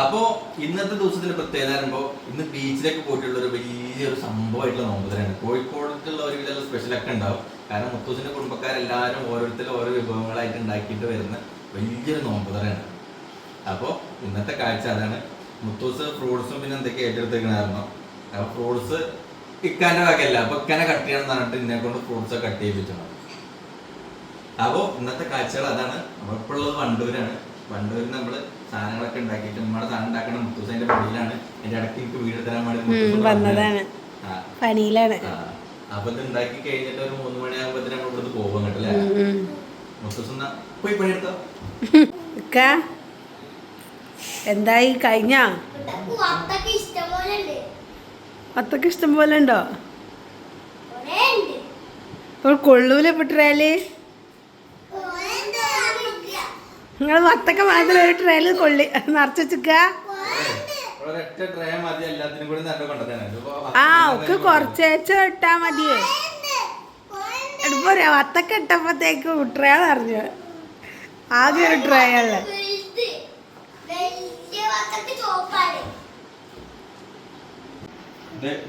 അപ്പോ ഇന്നത്തെ ദിവസത്തിന്റെ പ്രത്യേകത പറയുമ്പോ ഇന്ന് ബീച്ചിലേക്ക് പോയിട്ടുള്ള ഒരു വലിയൊരു സംഭവമായിട്ടുള്ള നോമ്പുതരാണ് കോഴിക്കോടുള്ള ഒരു സ്പെഷ്യൽ ഒക്കെ ഉണ്ടാവും. കാരണം മുത്തൂസിന്റെ കുടുംബക്കാരെല്ലാവരും ഓരോരുത്തരും ഓരോ വിഭവങ്ങളായിട്ട് ഉണ്ടാക്കിയിട്ട് വരുന്ന വലിയൊരു നോമ്പുതരാണ് അപ്പോ ഇന്നത്തെ കാഴ്ച അതാണ്. മുത്തൂസ് ഫ്രൂട്ട്സും പിന്നെ എന്തൊക്കെ ഏറ്റെടുത്തേക്കണായിരുന്നോ അപ്പൊ ഫ്രൂട്ട്സ് ഇക്കാന്റെ വകയല്ല. അപ്പൊ ഇക്കാനെ കട്ട് ചെയ്യണം എന്ന് പറഞ്ഞിട്ട് എന്നെ കൊണ്ട് ഫ്രൂട്ട്സ് കട്ട് ചെയ്യിപ്പിച്ചണം അപ്പോ ഇന്നത്തെ കാഴ്ചകൾ അതാണ്. നമ്മളിപ്പോഴുള്ളത് വണ്ടൂരാണ്. വണ്ടൂരിൽ നമ്മൾ സാധനങ്ങളൊക്കെ ഉണ്ടാക്കിയിട്ട് നമ്മുടെ സാധനം ഉണ്ടാക്കണ മുത്തൂസതിന്റെ പണിയിലാണ് എന്റെ ഇടയ്ക്ക് എനിക്ക് വീട് തരാൻ വേണ്ടി പണിയിലാണ്. അപ്പൊ ഇത് ഉണ്ടാക്കി കഴിഞ്ഞിട്ട് ഒരു മൂന്ന് മണിയാകുമ്പോഴത്തേനും നമ്മൾ ഇവിടുന്ന് പോകും കേട്ടല്ലേ. മുത്തൂസ് പോയി പണിയെടുത്തോ എന്തായി? കഴിഞ്ഞ? അത്തൊക്കെ ഇഷ്ടം പോലെ ഉണ്ടോ. കൊള്ളൂല പെട്രാൽ നിങ്ങൾ വത്തക്ക മാത്രം ഒരു ട്രേൽ കൊള്ളി. നിറച്ച് വെച്ചിക്ക ഒരൊറ്റ ട്രേ മതി കൂടി നല്ല കൊണ്ടുതന്നെ ആ ഒക്കെ കുറച്ചേച്ച ഇട്ടാ മതിയേ. എടുപ്പോ വത്തക്ക ഇട്ടപ്പോഴത്തേക്ക് ട്രയൽ അറിഞ്ഞു ആദ്യം ഒരു ട്രേ ഉള്ള.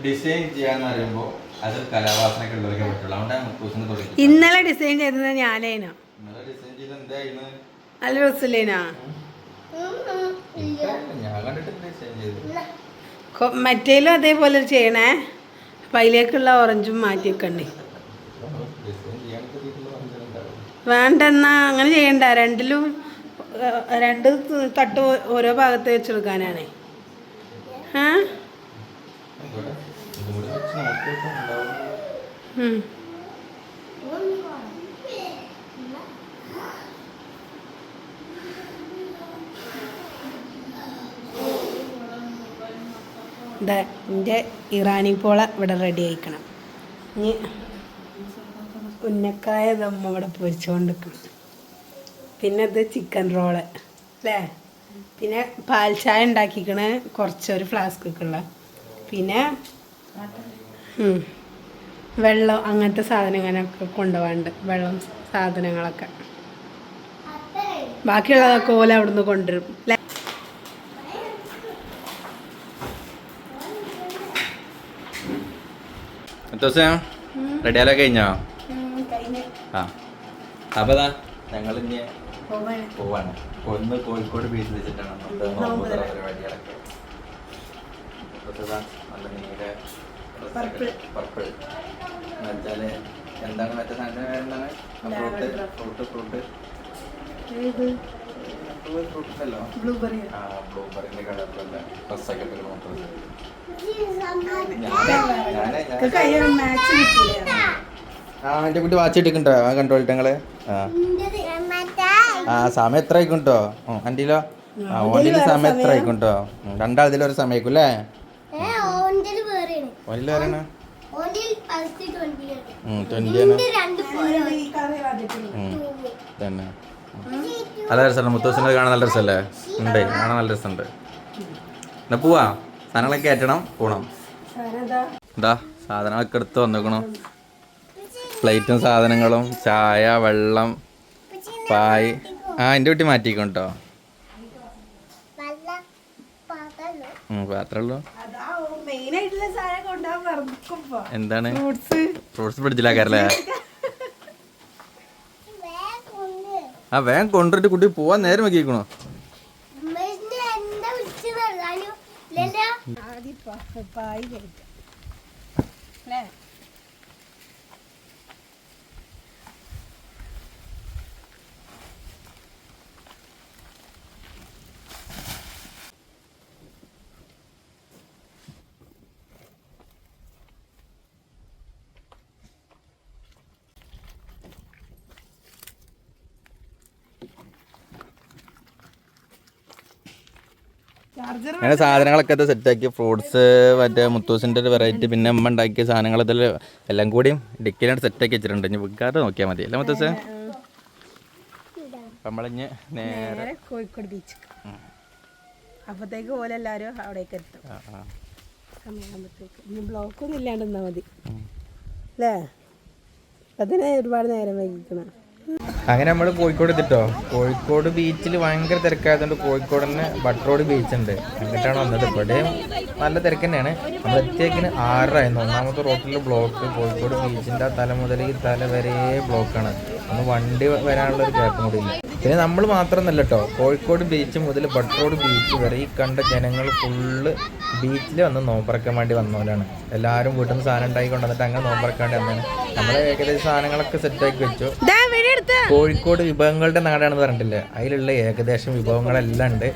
ഡിസൈൻ ചെയ്യാന്ന് പറയുമ്പോ അത് കലാവാസനൊക്കെ ഉള്ളവർക്ക് പറ്റുള്ളൂ. അതുകൊണ്ടാണ് മുത്തൂസിന് തുടങ്ങി ഇന്നലെ ഡിസൈൻ ചെയ്തത് ഞാനേനോ. ഇന്നലെ ഡിസൈൻ ചെയ്ത് എന്തായിരുന്നു? നല്ല രസമില്ലേനോ മറ്റേലും അതേപോലെ ചെയ്യണേ? അപ്പം അതിലേക്കുള്ള ഓറഞ്ചും മാറ്റി വെക്കണ്ടേ ഡിസൈൻ ചെയ്യാൻ കിട്ടിയിട്ടുള്ള വന്നിട്ടുണ്ടാവും വേണ്ടെന്നാ അങ്ങനെ ചെയ്യണ്ട. രണ്ടിലും രണ്ട് തട്ട് ഓരോ ഭാഗത്ത് വെച്ചെടുക്കാനാണേ. ആ? എന്റെ ഇറാനി പോള ഇവിടെ റെഡി ആയിക്കണം. ഇനി ഉന്നക്കായ ദമ്മ ഇവിടെ പൊരിച്ചുകൊണ്ടിരിക്കണം പിന്നെ ഇത് ചിക്കൻ റോൾ അല്ലേ? പിന്നെ പാൽ ചായ ഉണ്ടാക്കിക്കണ് കുറച്ചൊരു ഒരു ഫ്ലാസ്കൊക്കെ പിന്നെ വെള്ളം അങ്ങനത്തെ സാധനങ്ങളൊക്കെ കൊണ്ടുപോകാണ്ട് വെള്ളം സാധനങ്ങളൊക്കെ. ബാക്കിയുള്ളതൊക്കെ ഓല അവിടുന്ന് കൊണ്ടുവരും അല്ലേ? ദിവസം ആലോ കഴിഞ്ഞോ? ആ. അപ്പൊ ഞങ്ങൾ ഇനി പോവാണ്. ഒന്ന് കോഴിക്കോട് ബീച്ചിൽ വെച്ചിട്ടാണ് നമ്മുടെ പരിപാടികളൊക്കെ. നല്ല നീല. പർപ്പിൾ. എന്നുവെച്ചാൽ എന്താണ് മറ്റേ സാധനം എന്താണ്? Fruit fruit fruit. ഫ്രൂട്ട് ഉണ്ടല്ലോ. ബ്ലൂബെറി ആ. ബ്ലൂബെറിന്റെ കളറിലുള്ള ഡ്രസ്സൊക്കെ ഇട്ട് നോക്കുന്നത് കയ്യിൽ മാച്ച് കിട്ടിയില്ലേ ആ എന്റെ കുട്ടി വാച്ച് ഇട്ടിട്ടുണ്ടോ? ആ കണ്ടോളിട്ട് ഞങ്ങൾ ആ. സമയം എത്ര ആയിക്കുണ്ടോ അന്റെയിലോ ആ ഓന്റെ സമയം എത്ര ആയിക്കുണ്ടോ രണ്ടാളതിൽ ഒരു സമയം അല്ലേ ഓനിൽ ഉം, തന്നെ നല്ല രസമുണ്ട്. മുത്തൂസിനെ കാണാൻ നല്ല രസമല്ലേ? ഉണ്ട് കാണാൻ നല്ല രസമുണ്ട്. എന്നാ പോവാ? സാധനങ്ങളൊക്കെ കയറ്റണം പോണം. എന്താ സാധനങ്ങളൊക്കെ എടുത്ത് വന്നേക്കണം. പ്ലേറ്റും സാധനങ്ങളും ചായ വെള്ളം പായ്. ആ എന്റെ കുട്ടി മാറ്റിക്കും കേട്ടോ എന്താണ്? ഫ്രൂട്ട്സ്. പിടിച്ചില്ലാക്കാരല്ലേ ആ വേഗം കൊണ്ടുവന്നിട്ട് കുട്ടി പോവാൻ നേരം വെക്കിക്കണോ ഉമ്മേഷിന്റെ എന്താ വിളിച്ചത് അറിയാലോ ഇല്ലല്ലോ ആദ്യം പായ് കഴിക്കാം. അല്ലേ? അങ്ങനെ സാധനങ്ങളൊക്കെ സെറ്റാക്കി ഫ്രൂട്ട്സ് മറ്റേ മുത്തൂസിന്റെ ഒരു വെറൈറ്റി പിന്നെ അമ്മ ഉണ്ടാക്കിയ സാധനങ്ങൾ ഇതിൽ എല്ലാം കൂടിയും ഡിക്കിലായിട്ട് സെറ്റാക്കി വെച്ചിട്ടുണ്ട്. ഇനി വിൽക്കാതെ നോക്കിയാൽ മതി. അല്ലേ മുത്തൂസ്? നമ്മളിഞ്ഞ് നേരെ കോഴിക്കോട് ബീച്ച് അപ്പത്തേക്ക് പോലെ എല്ലാവരും അവിടേക്ക് എത്തും. സമയമാകുമ്പോഴത്തേക്ക് ഇനി ബ്ലോക്കൊന്നും ഇല്ലാണ്ട് നിന്നാൽ മതി. അല്ലേ? അതിനെ ഒരുപാട് നേരം വൈകിക്കണം. അങ്ങനെ നമ്മൾ കോഴിക്കോട് എത്തിട്ടോ? കോഴിക്കോട് ബീച്ചിൽ ഭയങ്കര തിരക്കായതുകൊണ്ട് കോഴിക്കോട് തന്നെ ബട്ടറോഡ് ബീച്ച് ഉണ്ട്. അങ്ങോട്ടാണ് വന്നത് ഇവിടെയും നല്ല തിരക്ക് തന്നെയാണ്. നമ്മൾ എത്തിയേക്കിന് ആറായിരുന്നു ഒന്നാമത്തെ റോട്ടിൽ ബ്ലോക്ക് കോഴിക്കോട് ബീച്ചിന്റെ തല മുതൽ ഈ തല വരെ ബ്ലോക്കാണ് ഒന്ന് വണ്ടി വരാനുള്ള ഒരു ഗ്യാപ്പും കൂടി ഇല്ല. പിന്നെ നമ്മൾ മാത്രമൊന്നല്ല കേട്ടോ കോഴിക്കോട് ബീച്ച് മുതൽ ബട്ടറോഡ് ബീച്ച് വരെ ഈ കണ്ട ജനങ്ങൾ ഫുള്ള് ബീച്ചിൽ വന്ന് നോമ്പറക്കാൻ വേണ്ടി വന്നവരാണ്. എല്ലാവരും വീട്ടിൽ നിന്ന് സാധനം ഉണ്ടാക്കി കൊണ്ടുവന്നിട്ട് അങ്ങനെ നോമ്പറക്കാൻ വേണ്ടി വന്നതാണ്. നമ്മൾ ഏകദേശം സാധനങ്ങളൊക്കെ സെറ്റാക്കി വെച്ചു. കോഴിക്കോട് വിഭവങ്ങളുടെ നാടാണെന്ന് പറഞ്ഞിട്ടില്ലേ? അതിലുള്ള ഏകദേശം വിഭവങ്ങളെല്ലാം ഉണ്ട്.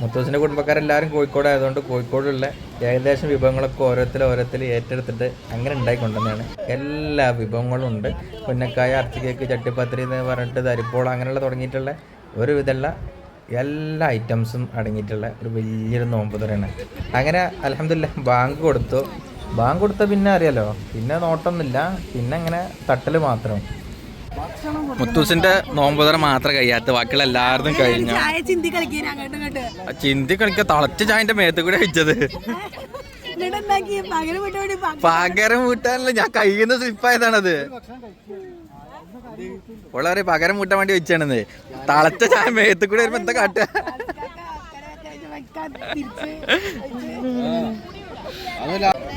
മുത്തൂസിന്റെ കുടുംബക്കാരെല്ലാവരും കോഴിക്കോട് ആയതുകൊണ്ട് കോഴിക്കോടുള്ള ഏകദേശം വിഭവങ്ങളൊക്കെ ഓരോരുത്തർ ഓരോരുത്തർ ഏറ്റെടുത്തിട്ട് അങ്ങനെ ഉണ്ടായിക്കൊണ്ടുവന്നതാണ് എല്ലാ വിഭവങ്ങളും ഉണ്ട്. പുന്നക്കായ അർച്ചക്കേക്ക് ചട്ടിപ്പത്തിരി എന്ന് പറഞ്ഞിട്ട് തരിപ്പോള അങ്ങനെയുള്ള തുടങ്ങിയിട്ടുള്ള ഒരു വിധമുള്ള എല്ലാ ഐറ്റംസും അടങ്ങിയിട്ടുള്ള ഒരു വലിയൊരു നോമ്പ് തുറയാണ്. അങ്ങനെ അലഹമില്ല ബാങ്ക് കൊടുത്തു. ബാങ്ക് കൊടുത്ത പിന്നെ അറിയാലോ? പിന്നെ നോട്ടൊന്നുമില്ല. പിന്നെ അങ്ങനെ തട്ടൽ മാത്രം. മുത്തൂസിന്റെ നോമ്പുതറ മാത്രം കഴിയാത്ത ബാക്കിയുള്ള എല്ലാവരും കഴിഞ്ഞു. ചിന്തി കളിക്ക തളച്ച ചായന്റെ മേത്ത് കൂടെ കഴിച്ചത് പകരം വീട്ടാനല്ല ഞാൻ കഴിയുന്ന സ്ലിപ്പായതാണത്. ഉള്ളവരെ പകരം വീട്ടാൻ വേണ്ടി വെച്ചാണെന്ന്. തളച്ച ചായ മേത്ത് കൂടെ വരുമ്പോ എന്താ കാട്ടുക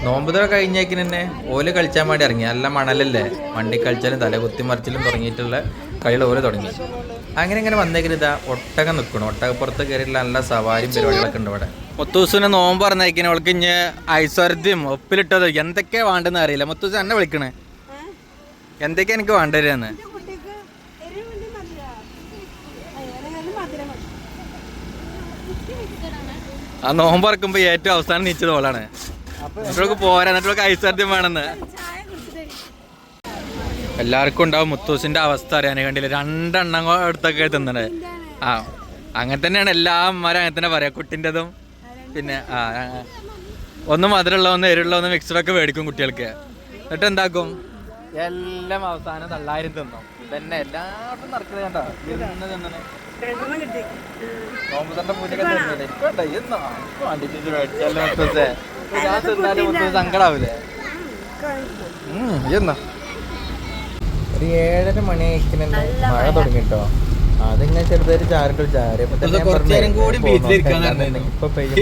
നോമ്പുതറ കഴിഞ്ഞേക്കിന് തന്നെ ഓൽ കളിച്ചാൻ വേണ്ടി ഇറങ്ങി. നല്ല മണലല്ലേ? വണ്ടി കളിച്ചാലും തലകുത്തി മറിച്ചിലും തുടങ്ങിയിട്ടുള്ള കളികൾ ഓൽ തുടങ്ങി. അങ്ങനെ ഇങ്ങനെ വന്നേക്കിന് ഇതാ ഒട്ടകം നിൽക്കണം ഒട്ടകപ്പുറത്ത് കയറിയിട്ടുള്ള നല്ല സവാരിയും പരിപാടികളൊക്കെ ഉണ്ട് ഇവിടെ. മുത്തൂസിനെ നോമ്പ് പറഞ്ഞേക്കിന് അവൾക്ക് ഇഞ്ഞ് ഐശ്വര്യയും ഒപ്പിലിട്ടത് എന്തൊക്കെയാ വേണ്ടെന്ന് അറിയില്ല. മുത്തൂസ് എന്നെ വിളിക്കണേ. എന്തൊക്കെയാ എനിക്ക് വേണ്ടതെന്ന് കുട്ടിക്ക് എരിവ് വേണ്ടി മതിയാ അയ്യോ മധുരം മതി ആ നോമ്പ് ഇറക്കുമ്പോ ഏറ്റവും അവസാനം നീച്ചത് ഓളാണ്. എന്നിട്ടൊക്കെ പോരാ എന്നിട്ടൊക്കെ ഐശ്വര്യം വേണമെന്ന്. എല്ലാവർക്കും ഉണ്ടാവും മുത്തൂസിന്റെ അവസ്ഥ അറിയാൻ കണ്ടില്ല രണ്ടെണ്ണം എടുത്തൊക്കെ തിന്നണേ. ആ അങ്ങനെ തന്നെയാണ് എല്ലാ അമ്മമാരും അങ്ങനെ തന്നെ പറയാ കുട്ടിന്റെതും പിന്നെ ആ ഒന്ന് മധുരമുള്ള ഒന്ന് എരിവുള്ള ഒന്ന് മിക്സഡ് ഒക്കെ മേടിക്കും കുട്ടികൾക്ക്. എന്നിട്ട് എന്താക്കും? എല്ലാം അവസാനം തള്ളായിരം തിന്നും. തന്നെ എല്ലാവർക്കും നടക്കുന്നത് കണ്ടോ? ഇരുന്ന് തിന്നണേ. രണ്ടെണ്ണം കിട്ടി നോമ്പുതന്റെ പൂജയൊക്കെ തിന്നില്ലേ? ഇക്കോട്ടെ, ഇന്നോ? ഇക്ക് വേണ്ടിട്ട് ഇത് മേടിച്ചാലോ മുത്തൂസേ? ഞാൻ തിന്നാലും മുത്തൂസ് സങ്കടാവൂലേ? ഉം, ഒരു ഏഴര മണിയായിക്ക് തന്നെ മഴ തുടങ്ങിട്ടോ? അതിങ്ങനെ ചെറുതായിട്ട് ചാരിട്ട് ചാരി. ഇപ്പൊ പെയ്യും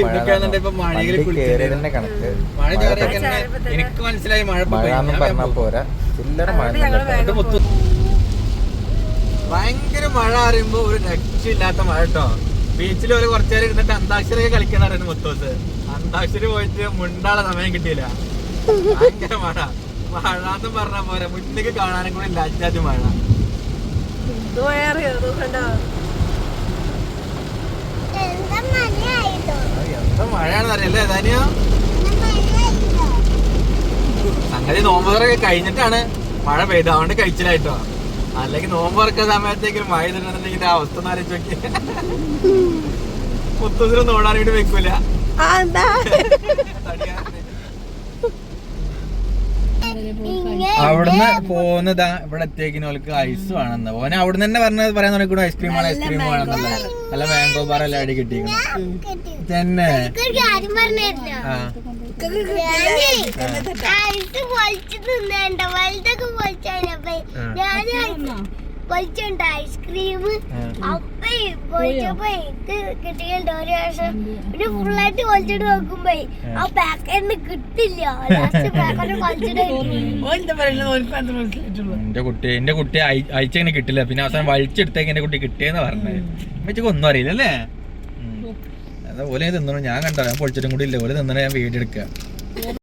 തന്നെ കണക്ക്. മഴ. എന്ന് പറഞ്ഞാ പോരാ. ചില്ലറ മഴ ഭയങ്കര മഴ അറിയുമ്പോ ഒരു രക്ഷയില്ലാത്ത മഴ കേട്ടോ ബീച്ചിൽ ഒരു കുറച്ചു നേരം ഇരുന്നിട്ട് അന്താക്ഷരി കളിക്കണായിരുന്നു മുത്തോസ് അന്താക്ഷരി പോയിട്ട് മുണ്ടാള സമയം കിട്ടിയില്ല. ഭയങ്കര മഴ. മഴ എന്ന് പറഞ്ഞ പോലെ മുന്നേക്ക് കാണാനും കൂടി ഇല്ലാച്ചാതി മഴ. എന്താ മഴയാണെന്ന് അറിയല്ലേ. ഏതാനിയോ സംഗതി നോമ്പറൊക്കെ കഴിഞ്ഞിട്ടാണ് മഴ പെയ്ത് അതുകൊണ്ട് കഴിച്ചില്ലായിട്ടോ അല്ലെങ്കിൽ നോമ്പ് തുറക്കുന്ന സമയത്തേക്ക് മഴ തിന്നിട്ടുണ്ടെങ്കിൽ അവസ്ഥ ഒന്ന് ആലോചിച്ച് നോക്കി മുത്തൂസിന് നോടാൻ വേണ്ടി വെക്കൂല. അവിടുന്ന് പോകുന്നതാ ഇവിടെ എത്തിയേക്കിന് ഓൾക്ക് ഐസ് വേണമെന്ന് ഓനെ അവിടുന്ന് തന്നെ പറഞ്ഞ പറയാൻ തുടങ്ങി ഐസ്ക്രീം വേണം ഐസ്ക്രീം വേണം നല്ല മാംഗോ ബാർ എല്ലാം അടി കിട്ടിയിരിക്കണം കിട്ടി. തന്നെ ആ. പൊളിച്ചുണ്ട് ഐസ്ക്രീം. അപ്പേ പൊളിച്ചപ്പോ എനിക്ക് കിട്ടിയുണ്ട് ഒരു വർഷം പിന്നെ ഫുള്ളായിട്ട് പൊളിച്ചിട്ട് നോക്കുമ്പോ ആ. പാക്കറ്റിന് കിട്ടില്ല. എന്റെ കുട്ടി എന്റെ കുട്ടി അയച്ചങ്ങനെ കിട്ടില്ല. പിന്നെ അവസാനം വലിച്ചെടുത്തേക്ക് എന്റെ കുട്ടി കിട്ടിയെന്ന് പറഞ്ഞത്. അമ്മച്ചക്ക് ഒന്നും അറിയില്ല അല്ലേ അതാ ഓലെ തിന്നണു. ഞാൻ കണ്ടോ ഞാൻ പൊളിച്ചിട്ടും കൂടി ഇല്ല. പോലെ തിന്നണേ ഞാൻ വീഡിയോ എടുക്കുക